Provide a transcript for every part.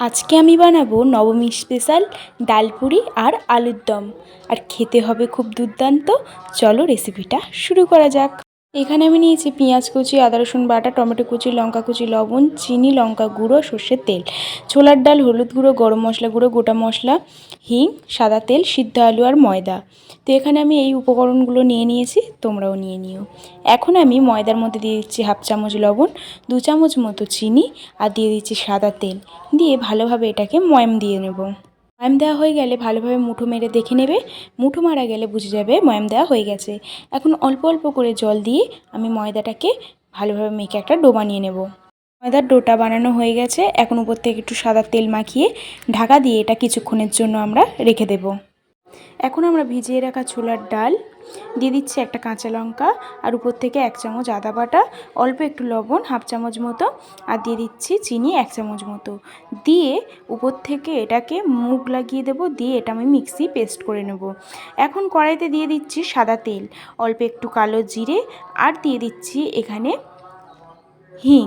আজকে আমি বানাবো নবমী স্পেশাল ডাল ডালপুরি আর আলুর দম। আর খেতে হবে খুব দুর্দান্ত। চলো রেসিপিটা শুরু করা যাক। এখানে আমি নিয়েছি পেঁয়াজ কুচি, আদা রসুন বাটা, টমেটো কুচি, লঙ্কা কুচি, লবণ, চিনি, লঙ্কা গুঁড়ো, সর্ষের তেল। ছোলার ডাল, হলুদ গুঁড়ো, গরম মশলা গুঁড়ো, গোটা মশলা, হিং, সাদা তেল, সিদ্ধ আলু আর ময়দা। তো এখানে আমি এই উপকরণগুলো নিয়ে নিয়েছি, তোমরাও নিয়ে নিও। এখন আমি ময়দার মধ্যে দিয়ে দিচ্ছি হাফ চামচ লবণ, দু চামচ মতো চিনি, আর দিয়ে দিচ্ছি সাদা তেল। দিয়ে ভালোভাবে এটাকে ময়াম দিয়ে নেব। ময়াম দেওয়া হয়ে গেলে ভালোভাবে মুঠো মেরে দেখে নেবে। মুঠো মারা গেলে বুঝে যাবে ময়াম দেওয়া হয়ে গেছে। এখন অল্প অল্প করে জল দিয়ে আমি ময়দাটাকে ভালোভাবে মেখে একটা ডো বানিয়ে নেব। ময়দার ডোটা বানানো হয়ে গেছে। এখন উপর থেকে একটু সাদা তেল মাখিয়ে ঢাকা দিয়ে এটা কিছুক্ষণের জন্য আমরা রেখে দেব। এখন আমরা ভিজিয়ে রাখা ছোলার ডাল, দিয়ে দিচ্ছি একটা কাঁচা লঙ্কা আর উপর থেকে এক চামচ আদা বাটা, অল্প একটু লবণ, হাফ চামচ মতো, আর দিয়ে দিচ্ছি চিনি এক চামচ মতো। দিয়ে উপর থেকে এটাকে মুখ লাগিয়ে দেব, দিয়ে এটা আমি মিক্সি পেস্ট করে নেব। এখন কড়াইতে দিয়ে দিচ্ছি সাদা তেল, অল্প একটু কালো জিরে, আর দিয়ে দিচ্ছি এখানে হিং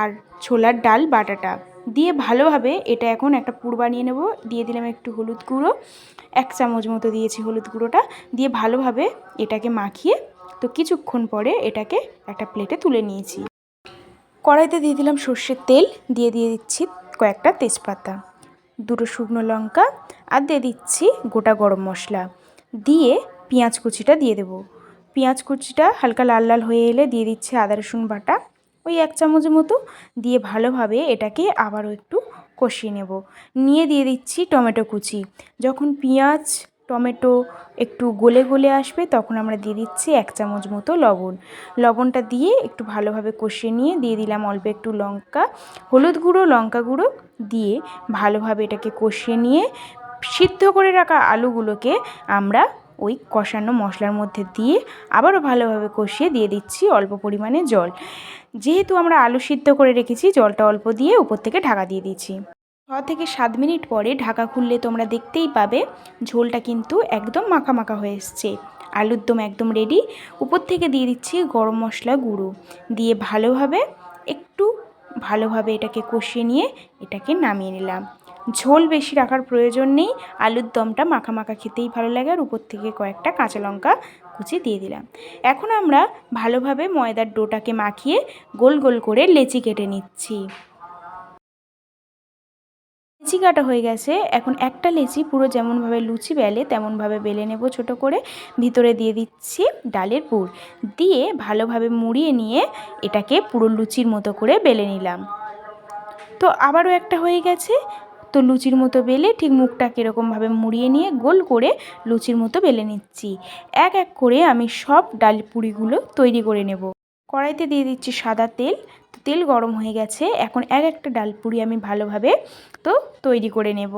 আর ছোলার ডাল বাটাটা। দিয়ে ভালোভাবে এটা এখন একটা পুর বানিয়ে নেব। দিয়ে দিলাম একটু হলুদ গুঁড়ো। এক চামচ মতো দিয়েছি হলুদ গুঁড়োটা। দিয়ে ভালোভাবে এটাকে মাখিয়ে তো কিছুক্ষণ পরে এটাকে একটা প্লেটে তুলে নিয়েছি। কড়াইতে দিয়ে দিলাম সর্ষের তেল। দিয়ে দিয়ে দিচ্ছি কয়েকটা তেজপাতা, দুটো শুকনো লঙ্কা আর দিয়ে দিচ্ছি গোটা গরম মশলা। দিয়ে পেঁয়াজ কুচিটা দিয়ে দেবো। পেঁয়াজ কুচিটা হালকা লাল লাল হয়ে এলে দিয়ে দিচ্ছি আদা রসুন বাটা। ওই এক চামচের মতো দিয়ে ভালোভাবে এটাকে আবারও একটু কষিয়ে নেব। নিয়ে দিয়ে দিচ্ছি টমেটো কুচি। যখন পেঁয়াজ, টমেটো একটু গলে গলে আসবে, তখন আমরা দিয়ে দিচ্ছি এক চামচ মতো লবণ। লবণটা দিয়ে একটু ভালোভাবে কষিয়ে নিয়ে দিয়ে দিলাম অল্প একটু লঙ্কা, হলুদ গুঁড়ো, লঙ্কা গুঁড়ো দিয়ে ভালোভাবে এটাকে কষিয়ে নিয়ে সিদ্ধ করে রাখা আলুগুলোকে আমরা ওই কষানো মশলার মধ্যে দিয়ে আবারও ভালোভাবে কষিয়ে দিয়ে দিচ্ছি অল্প পরিমাণে জল। যেহেতু আমরা আলু সিদ্ধ করে রেখেছি, জলটা অল্প দিয়ে উপর থেকে ঢাকা দিয়ে দিচ্ছি। ছ থেকে সাত মিনিট পরে ঢাকা খুললে তোমরা দেখতেই পাবে ঝোলটা কিন্তু একদম মাখা মাখা হয়ে এসছে। আলুর দম একদম রেডি উপর থেকে দিয়ে দিচ্ছি গরম মশলা গুঁড়ো। দিয়ে ভালোভাবে, একটু ভালোভাবে এটাকে কষিয়ে নিয়ে এটাকে নামিয়ে নিলাম। ঝোল বেশি রাখার প্রয়োজন নেই। আলুর দমটা মাখা মাখা খেতেই ভালো লাগে আর উপর থেকে কয়েকটা কাঁচা লঙ্কা কুচি দিয়ে দিলাম। এখন আমরা ভালোভাবে ময়দার ডোটাকে মাখিয়ে গোল গোল করে লেচি কেটে নিচ্ছি। লেচি কাটা হয়ে গেছে। এখন একটা লেচি পুরো যেমনভাবে লুচি বেলে তেমনভাবে বেলে নেব ছোট করে। ভিতরে দিয়ে দিচ্ছি ডালের পুর। দিয়ে ভালোভাবে মুড়িয়ে নিয়ে এটাকে পুরো লুচির মতো করে বেলে নিলাম। তো আবারও একটা হয়ে গেছে। তো লুচির মতো বেলে ঠিক মুখটা কীরকমভাবে মুড়িয়ে নিয়ে গোল করে লুচির মতো বেলে নিচ্ছি। এক এক করে আমি সব ডাল পুরিগুলো তৈরি করে নেব। কড়াইতে দিয়ে দিচ্ছি সাদা তেল। তো তেল গরম হয়ে গেছে। এখন এক একটা ডাল পুরি আমি ভালোভাবে তো তৈরি করে নেব।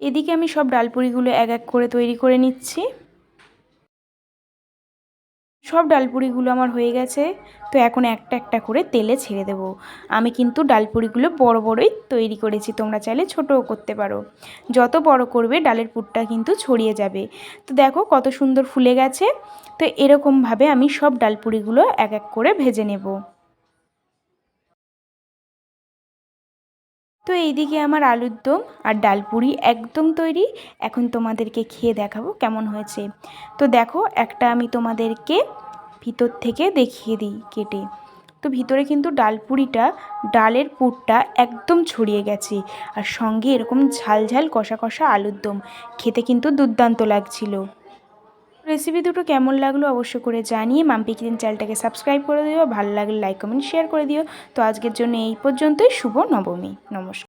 এদিকে আমি সব ডালপুরিগুলো এক এক করে তৈরি করে নিচ্ছি। সব ডালপুরিগুলো আমার হয়ে গেছে। তো এখন একটা একটা করে তেলে ছেড়ে দেব। আমি কিন্তু ডালপুরিগুলো বড় বড়ই তৈরি করেছি, তোমরা চাইলে ছোটও করতে পারো। যত বড় করবে, ডালের পুরটা কিন্তু ছড়িয়ে যাবে। তো দেখো কত সুন্দর ফুলে গেছে। তো এরকমভাবে আমি সব ডালপুরিগুলো এক এক করে ভেজে নেব। তো এইদিকে আমার আলুর দম আর ডাল ডালপুরি একদম তৈরি। এখন তোমাদেরকে খেয়ে দেখাবো কেমন হয়েছে। তো দেখো, একটা আমি তোমাদেরকে ভিতর থেকে দেখিয়ে দিই কেটে। তো ভিতরে কিন্তু ডাল ডালপুরিটা ডালের পুরটা একদম ছড়িয়ে গেছে। আর সঙ্গে এরকম ঝাল ঝাল কষা কষা আলুর দম। খেতে কিন্তু দুর্দান্ত লাগছিল। রেসিপি দুটো কেমন লাগল অবশ্য করে জানিয়ে মাম্পি কিচেন চ্যানেলটাকে সাবস্ক্রাইব করে দিও, ভালো লাগলে লাইক কমেন্ট শেয়ার করে দিও। তো আজকের জন্য এই পর্যন্তই, শুভ নবমী। নমস্কার।